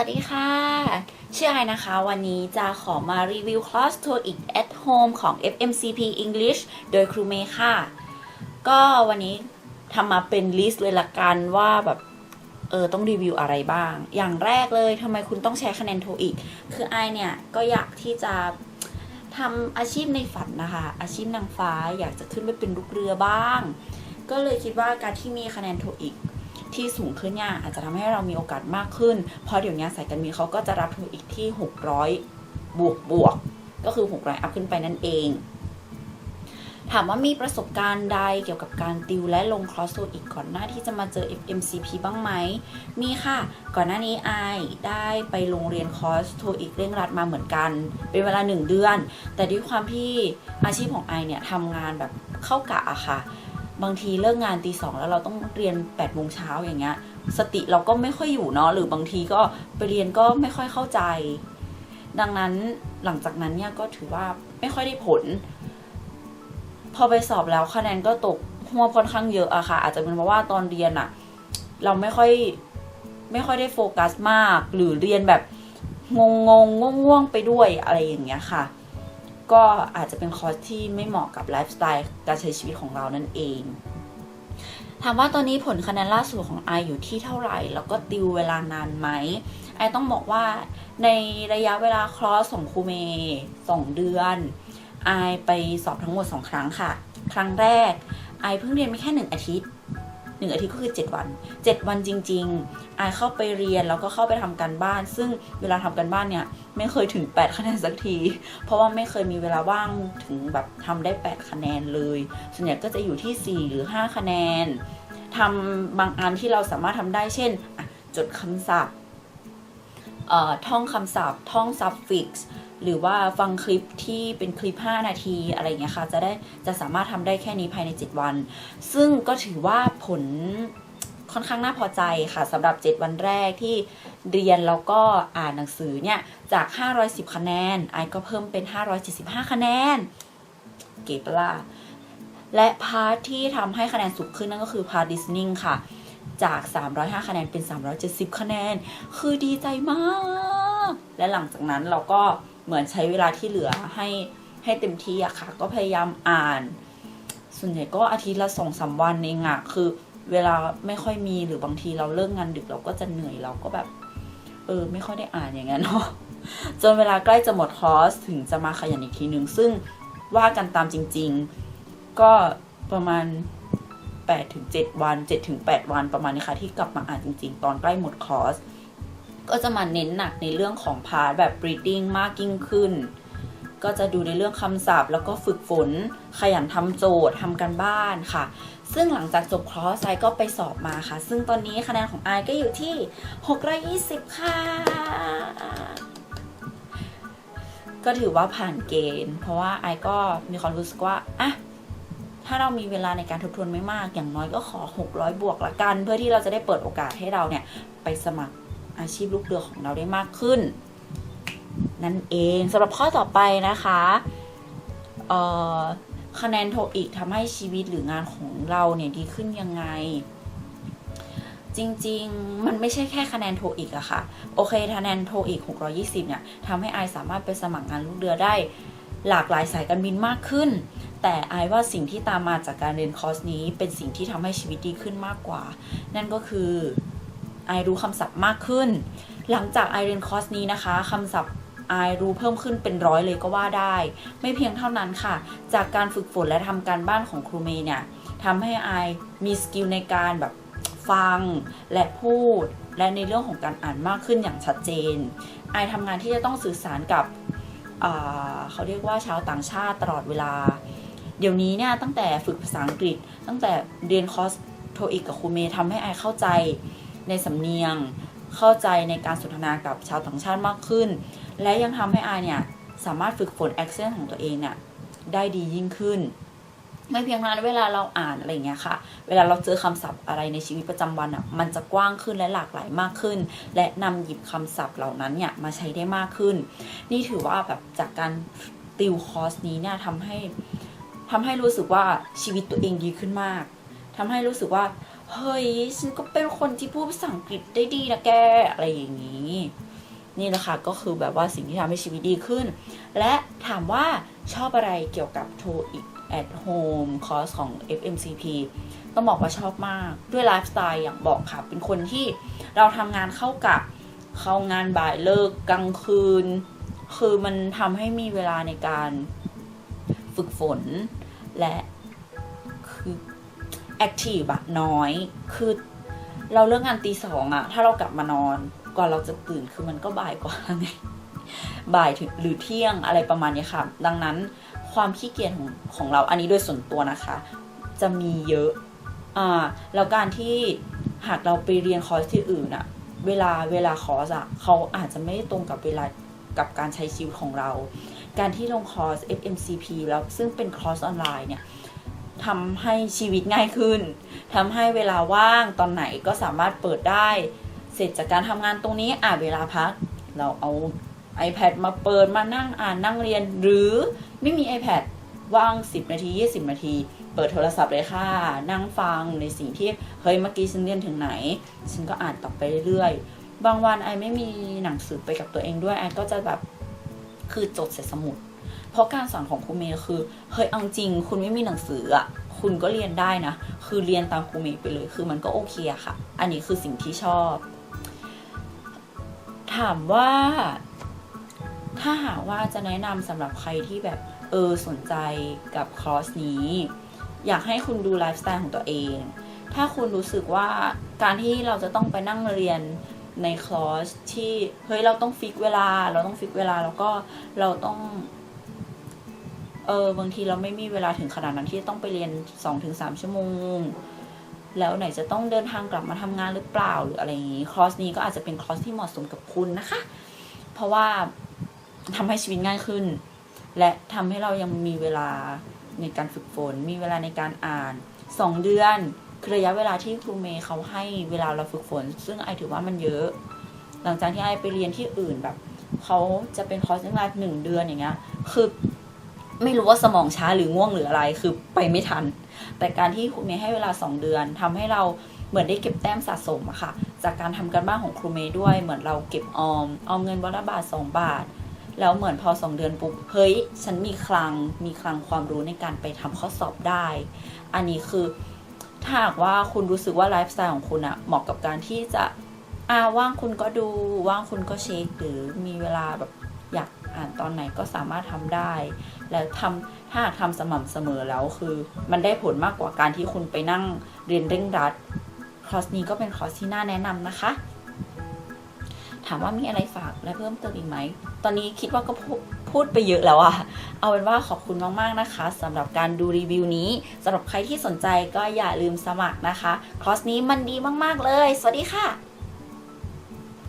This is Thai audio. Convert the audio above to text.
วัสดีค่ะ ชื่อไอนะคะ วันนี้จะขอมารีวิวคลาส TOEIC at home ของ FMCP English โดยครูเมย์ค่ะ ก็วันนี้ทำมาเป็นลิสต์เลยละกันว่าแบบเออต้องรีวิวอะไรบ้าง อย่างแรกเลยทำไมคุณต้องใช้คะแนน TOEIC คือไอเนี่ย ก็อยากที่จะทำอาชีพในฝันนะคะ อาชีพนางฟ้าอยากจะขึ้นไปเป็นลูกเรือบ้าง ก็เลยคิดว่าการที่มีคะแนน TOEIC ที่ ที่สูงขึ้นเนี่ยอาจจะทำให้เรามีโอกาสมากขึ้น เพราะเดี๋ยวนี้สายการบินเขาก็จะรับทุนอีกที่ 600 บวกบวกก็คือ 600 อัพขึ้นไปนั่นเอง ถามว่ามีประสบการณ์ใดเกี่ยวกับการติวและลงคลอสโซอีกก่อนหน้าที่จะมาเจอ FMCP บ้างไหม มีค่ะ ก่อนหน้านี้ไอได้ไปโรงเรียนคอร์สโทอีกเร่งรัดมาเหมือนกัน เป็นเวลา 1 เดือน แต่ด้วยความที่อาชีพของไอเนี่ยทำงานแบบเข้ากะอะค่ะ บางทีเลิกงานตีสองแล้วเราต้องเรียน8ปดโมงเช้าอย่างเงี้ย สติเราก็ไม่ค่อยอยู่เนาะหรือบางทีก็ไปเรียนก็ไม่ค่อยเข้าใจ ดังนั้นหลังจากนั้นเนี่ยก็ถือว่าไม่ค่อยได้ผล พอไปสอบแล้วคะแนนก็ตกหัวค่อนข้างเยอะอะค่ะ อาจจะเป็นเพราะว่าตอนเรียนอะเราไม่ค่อยไม่ค่อยได้โฟกัสมาก หรือเรียนแบบงงงงง่วงไปด้วยอะไรอย่างเงี้ยค่ะ ก็อาจจะเป็นคอร์สที่ไม่เหมาะกับไลฟ์สไตล์การใช้ชีวิตของเรานั่นเอง ถามว่าตอนนี้ผลคะแนนล่าสุดของไออยู่ที่เท่าไหร่ แล้วก็ติวเวลานานไหมไอต้องบอกว่าในระยะเวลาคลอสของครูเมย์สองเดือนไอไปสอบทั้งหมด 2 ครั้งค่ะ ครั้งแรกไอเพิ่งเรียนไม่แค่หนึ่งอาทิตย์ หนึ่งอาทิตย์ก็คือ 7 วัน 7 วันจริงๆไอเข้าไปเรียนแล้วก็เข้าไปทำการบ้าน ซึ่งเวลาทำการบ้านเนี่ยไม่เคยถึง 8 คะแนนสักที เพราะว่าไม่เคยมีเวลาว่างถึงแบบทำได้ 8 คะแนนเลย ส่วนใหญ่ก็จะอยู่ที่ 4 หรือ 5 คะแนนทำบางอันที่เราสามารถทำได้เช่น จดคำศัพท์ท่องคำศัพท์ ท่อง suffix หรือว่าฟังคลิปที่เป็นคลิป 5 นาทีอะไรเงี้ยค่ะ จะได้จะสามารถทำได้แค่นี้ภายใน 7 วัน ซึ่งก็ถือว่าผลค่อนข้างน่าพอใจค่ะสำหรับ 7 วันแรกที่เรียนแล้วก็อ่านหนังสือเนี่ยจาก 510 คะแนนไอก็เพิ่มเป็น 575 คะแนน เก๋ปล่ะและพาร์ทที่ทำให้คะแนนสูงขึ้นนั่นก็คือพาร์ท listening ค่ะ จาก 305 คะแนนเป็น 370 คะแนน คือดีใจมาก และหลังจากนั้นเราก็ เหมือนใช้เวลาที่เหลือให้ให้เต็มที่อะค่ะ ก็พยายามอ่าน ส่วนใหญ่ก็อาทิตย์ละสองสามวันเองอะคือ เวลาไม่ค่อยมีหรือบางทีเราเลิกงานดึกเราก็จะเหนื่อยเราก็แบบ เออ ไม่ค่อยได้อ่านอย่างนั้นเนาะจนเวลาใกล้จะหมดคอร์สถึงจะมาขยันอีกทีนึงซึ่งว่ากันตามจริง ๆ ก็ประมาณ8ถึง7วัน7ถึง8วันประมาณนี้ค่ะที่กลับมาอ่านจริง ๆ ตอนใกล้หมดคอร์ส ก็จะมาเน้นหนักในเรื่องของพาร์ทแบบ reading มากยิ่งขึ้น ก็จะดูในเรื่องคำศัพท์ แล้วก็ฝึกฝน ขยันทำโจทย์ทำกันบ้านค่ะ ซึ่งหลังจากจบคอร์สไอก็ไปสอบมาค่ะ ซึ่งตอนนี้คะแนนของไอก็อยู่ที่620ค่ะ ก็ถือว่าผ่านเกณฑ์ เพราะว่าไอก็มีความรู้สึกว่าอะถ้าเรามีเวลาในการทบทวนไม่มาก อย่างน้อยก็ขอ 600 บวกละกัน เพื่อที่เราจะได้เปิดโอกาสให้เราเนี่ยไปสมัคร อาชีพลูกเรือของเราได้มากขึ้น นั่นเองสำหรับข้อต่อไปนะคะคะแนนโทอีกทำให้ชีวิตหรืองานของเราเนี่ยดีขึ้นยังไง จริงๆ มันไม่ใช่แค่คะแนนโทอีกอะค่ะ โอเคคะแนนโทอีก 620 เนี่ยทำให้ไอสามารถไปสมัครงานลูกเรือได้หลากหลายสายการบินมากขึ้น แต่ไอว่าสิ่งที่ตามมาจากการเรียนคอร์สนี้เป็นสิ่งที่ทำให้ชีวิตดีขึ้นมากกว่า นั่นก็คือ ไอรู้คำศัพท์มากขึ้น หลังจากไอเรียนคอร์สนี้นะคะคำศัพท์ไอรู้เพิ่มขึ้นเป็นร้อยเลยก็ว่าได้ ไม่เพียงเท่านั้นค่ะ จากการฝึกฝนและทำการบ้านของครูเมย์เนี่ยทำให้ไอมีสกิลในการแบบฟังและพูด และในเรื่องของการอ่านมากขึ้นอย่างชัดเจน ไอทำงานที่จะต้องสื่อสารกับเขาเรียกว่าชาวต่างชาติตลอดเวลา เดี๋ยวนี้เนี่ยตั้งแต่ฝึกภาษาอังกฤษ ตั้งแต่เรียนคอร์สโทอีกกับครูเมย์ทำให้ไอเข้าใจ ในสำเนียงเข้าใจในการสนทนากับชาวต่างชาติมากขึ้น และยังทำให้ไอเนี่ยสามารถฝึกฝน accent ของตัวเองเนี่ยได้ดียิ่งขึ้น ไม่เพียงเท่านั้นเวลาเราอ่านอะไรเงี้ยค่ะ เวลาเราเจอคำศัพท์อะไรในชีวิตประจำวันอะมันจะกว้างขึ้นและหลากหลายมากขึ้น และนำหยิบคำศัพท์เหล่านั้นเนี่ยมาใช้ได้มากขึ้น นี่ถือว่าแบบจากการติวคอร์สนี้เนี่ยทำให้ทำให้รู้สึกว่าชีวิตตัวเองดีขึ้นมากทำให้รู้สึกว่า เฮ้ยฉันก็เป็นคนที่พูดภาษาอังกฤษได้ดีนะแกอะไรอย่างนี้ นี่แหละค่ะก็คือแบบว่าสิ่งที่ทำให้ชีวิตดีขึ้น และถามว่าชอบอะไรเกี่ยวกับ TOEIC at home คอร์สของ FMCP ต้องบอกว่าชอบมากด้วยไลฟ์สไตล์อย่างบอกค่ะ เป็นคนที่เราทำงานเข้ากับเข้างานบ่ายเลิกกลางคืน คือมันทำให้มีเวลาในการฝึกฝนและ แอคทีฟอะน้อย คือเราเลิกงานตีสองอะถ้าเรากลับมานอนก่อนเราจะตื่นคือมันก็บ่ายกว่าไงบ่ายถึงหรือเที่ยงอะไรประมาณนี้ค่ะ ดังนั้นความขี้เกียจของของเราอันนี้โดยส่วนตัวนะคะ จะมีเยอะอ่าแล้วการที่หากเราไปเรียนคอร์สที่อื่นอะเวลาเวลาคอร์สอะเขาอาจจะไม่ตรงกับเวลากับการใช้ชีวิตของเรา การที่ลงคอร์ส FMCP แล้วซึ่งเป็นคอร์สออนไลน์เนี่ย ทำให้ชีวิตง่ายขึ้นทำให้เวลาว่างตอนไหนก็สามารถเปิดได้ เสร็จจากการทำงานตรงนี้อ่าเวลาพัก เราเอา iPad มาเปิดมานั่งอ่านนั่งเรียน หรือไม่มี iPad ว่าง 10 นาที 20 นาที เปิดโทรศัพท์เลยค่ะ นั่งฟังในสิ่งที่เฮ้ยเมื่อกี้ฉันเรียนถึงไหน ฉันก็อ่านต่อไปเรื่อยๆ บางวันไอไม่มีหนังสือไปกับตัวเองด้วยไอก็จะแบบคือจดใส่สมุด เพราะการสอนของครูเมย์คือเฮ้ยเอาจริง คุณไม่มีหนังสืออะคุณก็เรียนได้นะ คือเรียนตามครูเมย์ไปเลย คือมันก็โอเคอะค่ะ อันนี้คือสิ่งที่ชอบ ถามว่าถ้าหากว่าจะแนะนำสำหรับใครที่แบบเออสนใจกับคอร์สนี้ อยากให้คุณดูไลฟ์สไตล์ของตัวเอง ถ้าคุณรู้สึกว่าการที่เราจะต้องไปนั่งเรียนในคอร์สที่เฮ้ยเราต้องฟิกเวลา เราต้องฟิกเวลาแล้วก็เราต้อง เออบางทีเราไม่มีเวลาถึงขนาดนั้นที่ต้องไปเรียน2องถึงสามชั่วโมง แล้วไหนจะต้องเดินทางกลับมาทำงานหรือเปล่าหรืออะไรอย่างนี้คอร์สนี้ก็อาจจะเป็นคอร์สที่เหมาะสมกับคุณนะคะ เพราะว่าทำให้ชีวิตง่ายขึ้น และทำให้เรายังมีเวลาในการฝึกฝน มีเวลาในการอ่านสองเดือนคือระยะเวลาที่ครูเมย์เขาให้เวลาเราฝึกฝน ซึ่งไอถือว่ามันเยอะ หลังจากที่ไอไปเรียนที่อื่นแบบเขาจะเป็นคอร์สเวลาหนึ่งเดือนอย่างเงี้ย คือ ไม่รู้ว่าสมองช้าหรือง่วงหรืออะไรคือไปไม่ทัน แต่การที่ครูเมย์ให้เวลาสองเดือนทำให้เราเหมือนได้เก็บแต้มสะสมอะค่ะ จากการทำการบ้านของครูเมย์ด้วยเหมือนเราเก็บออมออมเงินวันละบาทสองบาท แล้วเหมือนพอสองเดือนปุ๊บเฮ้ยฉันมีคลังมีคลังความรู้ในการไปทำข้อสอบได้ อันนี้คือถ้าหากว่าคุณรู้สึกว่าไลฟ์สไตล์ของคุณอะเหมาะกับการที่จะอาว่างคุณก็ดูว่างคุณก็เช็คหรือมีเวลาแบบอยาก อ่านตอนไหนก็สามารถทำได้ แล้วทำถ้าหากทำสม่ำเสมอแล้วคือ มันได้ผลมากกว่าการที่คุณไปนั่งเรียนเร่งรัดคอร์สนี้ก็เป็นคอร์สที่น่าแนะนำนะคะ ถามว่ามีอะไรฝากและเพิ่มเติมอีกไหม ตอนนี้คิดว่าก็พูดพูดไปเยอะแล้วอะเอาเป็นว่าขอบคุณมาก ๆ นะคะสำหรับการดูรีวิวนี้สำหรับใครที่สนใจก็อย่าลืมสมัครนะคะ คอร์สนี้มันดีมาก ๆ เลย สวัสดีค่ะ